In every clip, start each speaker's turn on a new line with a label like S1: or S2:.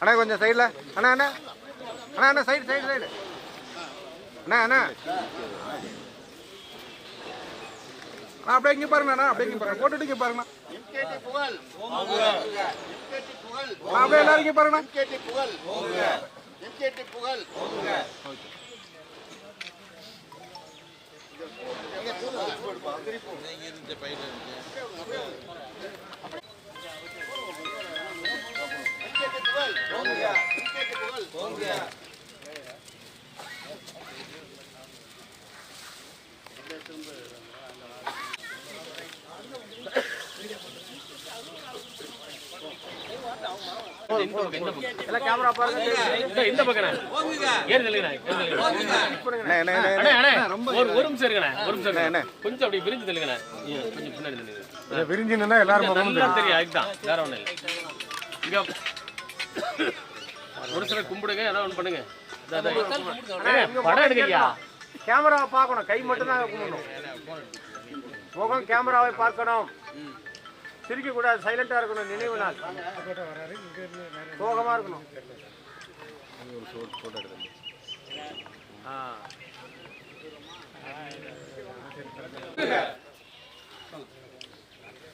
S1: அண்ணா கொஞ்சம் சைடில் அண்ணா அண்ணா. அண்ணா அண்ணா சைடு சைடு சைடு அண்ணா அண்ணா. அண்ணா அப்படியே இங்கே பாருங்க அண்ணா அப்படியே இங்கே பாருங்க. போட்டுட்டு இங்கே பாருங்கண்ணா. அப்படியே எல்லாரும் இங்கே பாருங்கண்ணா. எல்லாம் கேமரா பாருங்க
S2: இந்த ஒரு நிமிஷம்
S1: அண்ணே,
S2: இருக்குண்ணே. கொஞ்சம் அப்படி விரிஞ்சு தெலுங்கண்ணே கொஞ்சம் பின்னாடி நில்லுங்க
S1: விரிஞ்சுன்னா எல்லாரும்
S2: தெரியும் அதுதான் வேற ஒண்ணும் இல்லை இங்க ஒரு சிலர் கும்பிடுங்க ஏதாவது ஒன்று பண்ணுங்க. படம் எடுக்கலையா?
S1: கேமராவை பார்க்கணும். கை மட்டும் தான் கும்பிடணும் முகம் கேமராவை பார்க்கணும். சிரிக்க கூடாது சைலண்டா இருக்கணும் நினைவு நாள். சோகமா இருக்கணும். ஆ.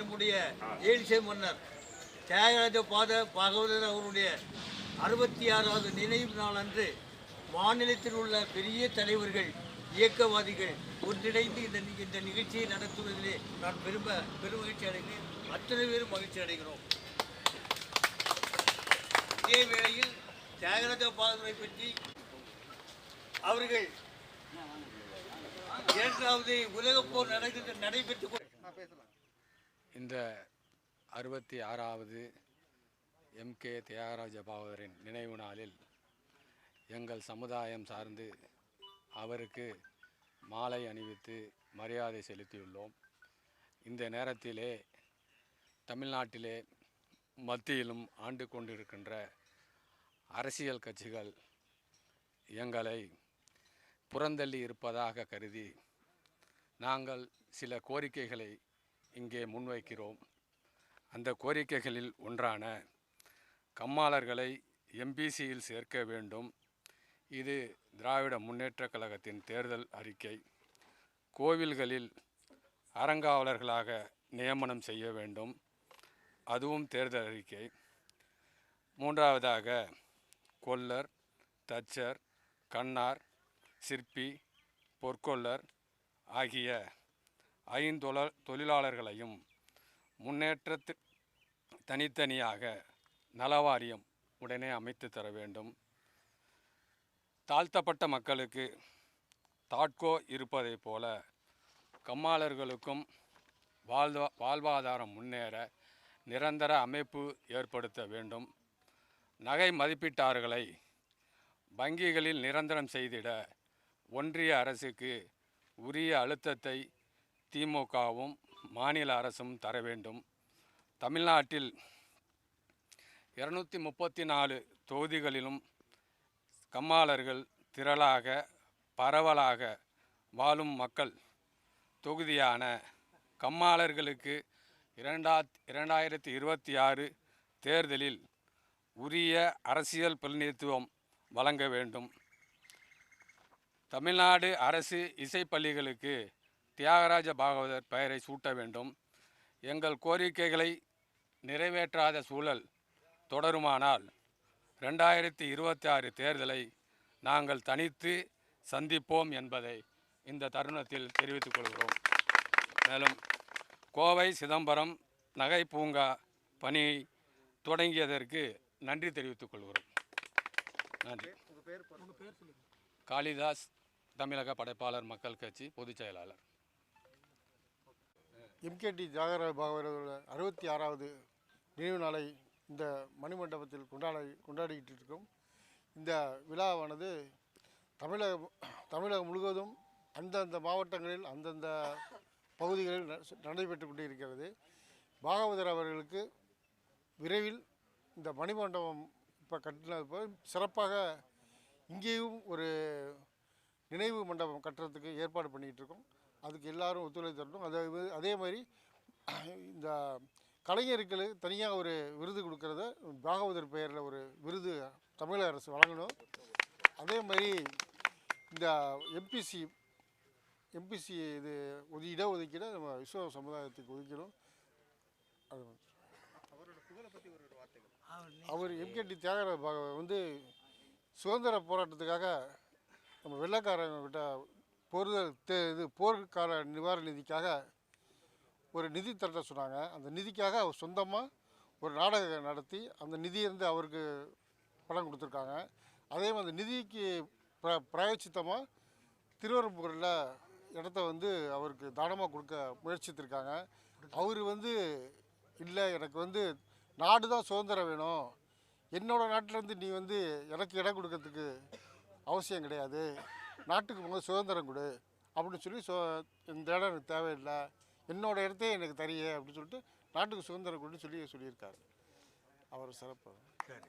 S3: நம்முடைய ஏழிசை மன்னர். தியாகராஜ பாத பாகவதர் அவருடைய அறுபத்தி ஆறாவது நினைவு நாள் அன்று மாநிலத்தில் உள்ள பெரிய தலைவர்கள் இயக்கவாதிகள் ஒன்றிணைந்து இந்த இந்த நிகழ்ச்சியை நடத்துவதிலே நான் பெரும பெருமகிழ்ச்சி அடைகிறேன். அத்தனை பேரும் மகிழ்ச்சி அடைகிறோம். இதே வேளையில் தியாகராஜ பாகவரை பற்றி அவர்கள் இரண்டாவது உலகப் போர் நடக்கின்ற நடைபெற்றுக் பேசலாம்.
S4: இந்த அறுபத்தி ஆறாவது எம்கே தியாகராஜ பாவரின் நினைவு நாளில் எங்கள் சமுதாயம் சார்ந்து அவருக்கு மாலை அணிவித்து மரியாதை செலுத்தியுள்ளோம். இந்த நேரத்திலே தமிழ்நாட்டிலே மத்தியிலும் ஆண்டு கொண்டிருக்கின்ற அரசியல் கட்சிகள் எங்களை புறந்தள்ளி இருப்பதாக கருதி நாங்கள் சில கோரிக்கைகளை இங்கே முன்வைக்கிறோம். அந்த கோரிக்கைகளில் ஒன்றான கம்மாளர்களை எம்பிசியில் சேர்க்க வேண்டும். இது திராவிட முன்னேற்றக் கழகத்தின் தேர்தல் அறிக்கை. கோவில்களில் அறங்காவலர்களாக நியமனம் செய்ய வேண்டும். அதுவும் தேர்தல் அறிக்கை. மூன்றாவதாக கொல்லர் தச்சர் கண்ணார் சிற்பி பொற்கொல்லர் ஆகிய ஐந்தொழ தொழிலாளர்களையும் முன்னேற்றத்து தனித்தனியாக நலவாரியம் உடனே அமைத்து தர வேண்டும். தாழ்த்தப்பட்ட மக்களுக்கு தாட்கோ இருப்பதைப் போல கம்மாளர்களுக்கும் வாழ்வா வாழ்வாதாரம் முன்னேற நிரந்தர அமைப்பு ஏற்படுத்த வேண்டும். நகை மதிப்பீட்டாளர்களை வங்கிகளில் நிரந்தரம் செய்திட ஒன்றிய அரசுக்கு உரிய அழுத்தத்தை திமுகவும் மாநில அரசும் தர வேண்டும். தமிழ்நாட்டில் இருநூற்றி முப்பத்தி நாலு தொகுதிகளிலும் கம்மாளர்கள் திரளாக பரவலாக வாழும் மக்கள் தொகுதியான கம்மாளர்களுக்கு இரண்டா இரண்டாயிரத்தி இருபத்தி ஆறு தேர்தலில் உரிய அரசியல் பிரதிநிதித்துவம் வழங்க வேண்டும். தமிழ்நாடு அரசு இசைப்பள்ளிகளுக்கு தியாகராஜ பாகவதர் பெயரை சூட்ட வேண்டும். எங்கள் கோரிக்கைகளை நிறைவேற்றாத சூழல் தொடருமானால் ரெண்டாயிரத்தி இருபத்தி ஆறு தேர்தலை நாங்கள் தனித்து சந்திப்போம் என்பதை இந்த தருணத்தில் தெரிவித்துக் கொள்கிறோம். மேலும் கோவை சிதம்பரம் நகை பூங்கா பணி தொடங்கியதற்கு நன்றி தெரிவித்துக் கொள்கிறோம். நன்றி. காளிதாஸ் தமிழக படைப்பாளர் மக்கள் கட்சி பொதுச் செயலாளர்.
S5: எம்கேடி தியாகராஜ பாகவரோட அறுபத்தி ஆறாவது நினைவு நாளை இந்த மணிமண்டபத்தில் கொண்டாட கொண்டாடிக்கிட்டு இருக்கோம் இந்த விழாவானது தமிழகம் தமிழகம் முழுவதும் அந்தந்த மாவட்டங்களில் அந்தந்த பகுதிகளில் ந- நடைபெற்று கொண்டிருக்கிறது. பாகவதர் அவர்களுக்கு விரைவில் இந்த மணிமண்டபம் இப்போ கட்டினது போல் சிறப்பாக இங்கேயும் ஒரு நினைவு மண்டபம் கட்டுறதுக்கு ஏற்பாடு பண்ணிக்கிட்டு இருக்கோம் அதுக்கு எல்லாரும் ஒத்துழைப்பு தரணும் அதே அதே மாதிரி இந்த கலைஞருக்கு தனியாக ஒரு விருது கொடுக்கறத பாகவதர் பெயரில் ஒரு விருது தமிழக அரசு வழங்கணும். அதே மாதிரி இந்த எம்பிசி எம்பிசி இது ஒது இடஒதுக்கீடை நம்ம விஸ்வ சமுதாயத்துக்கு ஒதுக்கணும். அது அவர் எம்கேடி தியாகராஜ பாகவ வந்து சுதந்திர போராட்டத்துக்காக நம்ம வெள்ளைக்காரங்கிட்ட போர்தல் தே- இது போர்க்கால நிவாரண நிதிக்காக ஒரு நிதி திரட்ட சொன்னாங்க. அந்த நிதிக்காக அவர் சொந்தமாக ஒரு நாடகம் நடத்தி அந்த நிதியிருந்து அவருக்கு பணம் கொடுத்துருக்காங்க. அதே மாதிரி அந்த நிதிக்கு பிர பிராயச்சித்தமாக திருவரம்பூரில் இடத்த வந்து அவருக்கு தானமாக கொடுக்க முயற்சித்திருக்காங்க. அவர் வந்து இல்லை எனக்கு வந்து நாடு தான் சுதந்திரம் வேணும். என்னோடய நாட்டிலேருந்து நீ வந்து எனக்கு இடம் கொடுக்கறதுக்கு அவசியம் கிடையாது. நாட்டுக்கு முதல் சுதந்திரம் கொடு அப்படின்னு சொல்லி சு இந்த இடம் எனக்கு தேவையில்லை. என்னோட இடத்தையே எனக்கு தரிய அப்படின்னு சொல்லிட்டு நாட்டுக்கு சுதந்திரம் கொடுன்னு சொல்லி சொல்லியிருக்காரு. அவர் சிறப்பு.
S3: சரி.